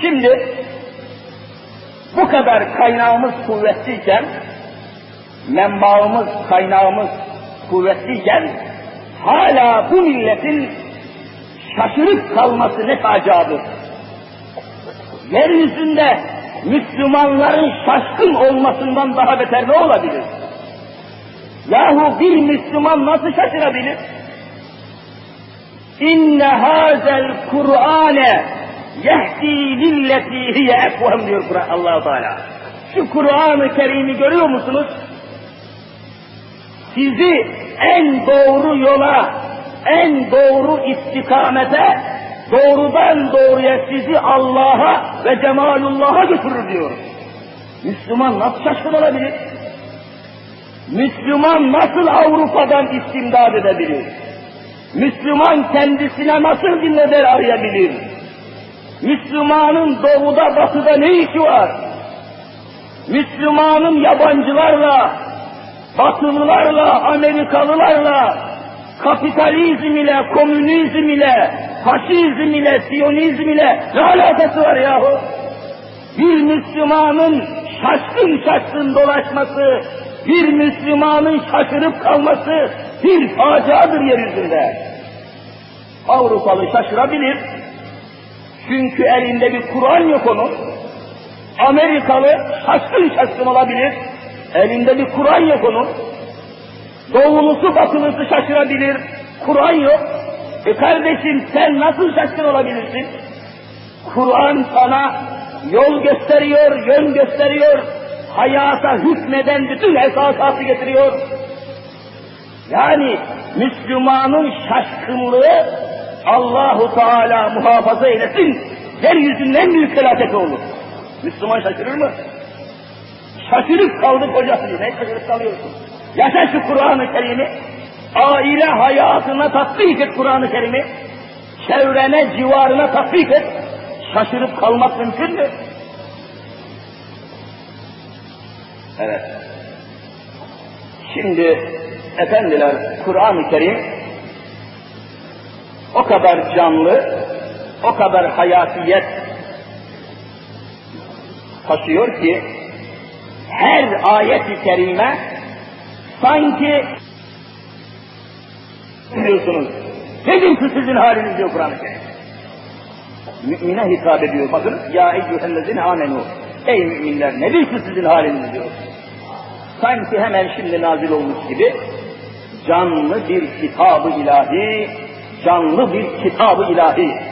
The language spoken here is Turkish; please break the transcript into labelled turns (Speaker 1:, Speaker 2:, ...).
Speaker 1: Şimdi bu kadar kaynağımız kuvvetliyken, menbaımız, kaynağımız kuvvetliyken, hala bu milletin şaşırıp kalması ne acabı. Yeryüzünde Müslümanların şaşkın olmasından daha beter ne olabilir? Yahu bir Müslüman nasıl şaşırabilir? İnne hazel Kur'ane yehdi lilleti hiye ekvem diyor Kur'an allah Teala. Şu Kur'an-ı Kerim'i görüyor musunuz? Sizi en doğru yola, en doğru istikamete, doğrudan doğruya sizi Allah'a ve cemalullah'a götürür diyor. Müslüman nasıl şaşkın olabilir? Müslüman nasıl Avrupa'dan istimdad edebilir? Müslüman kendisine nasıl bir neler arayabilir? Müslümanın doğuda batıda ne işi var? Müslümanın yabancılarla, batılılarla, Amerikalılarla, kapitalizm ile, komünizm ile, faşizm ile, siyonizm ile ne alakası var yahu? Bir Müslümanın şaşkın şaşkın dolaşması, bir Müslümanın şaşırıp kalması bir faciadır yeryüzünde. Avrupalı şaşırabilir. Çünkü elinde bir Kur'an yok onun. Amerikalı şaşkın şaşkın olabilir. Elinde bir Kur'an yok onun. Doğulusu batılısı şaşırabilir. Kur'an yok. E kardeşim sen nasıl şaşkın olabilirsin? Kur'an sana yol gösteriyor, yön gösteriyor, hayata hükmeden bütün esasatı getiriyor. Yani Müslümanın şaşkınlığı Allahu Teala muhafaza eylesin, yeryüzünün en büyük felaketi olur. Müslüman şaşırır mı? Şaşırıp kaldık hocası, ne şaşırıp kalıyorsun? Yaşa şu Kur'an-ı Kerim'i, aile hayatına tatbik et Kur'an-ı Kerim'i, çevrene, civarına tatbik et, şaşırıp kalmak mümkün mü? Evet. Şimdi efendiler Kur'an-ı Kerim o kadar canlı, o kadar hayatiyet taşıyor ki her ayet-i kerime sanki biliyorsunuz dedim ki sizin haliniz diyor Kur'an-ı Kerim. Mümine hitap ediyor. Bakın ya eyyühellezine amenu. Ey müminler nedir ki sizin haliniz diyor. Sanki hemen şimdi nazil olmuş gibi canlı bir kitabı ilahi, canlı bir kitabı ilahi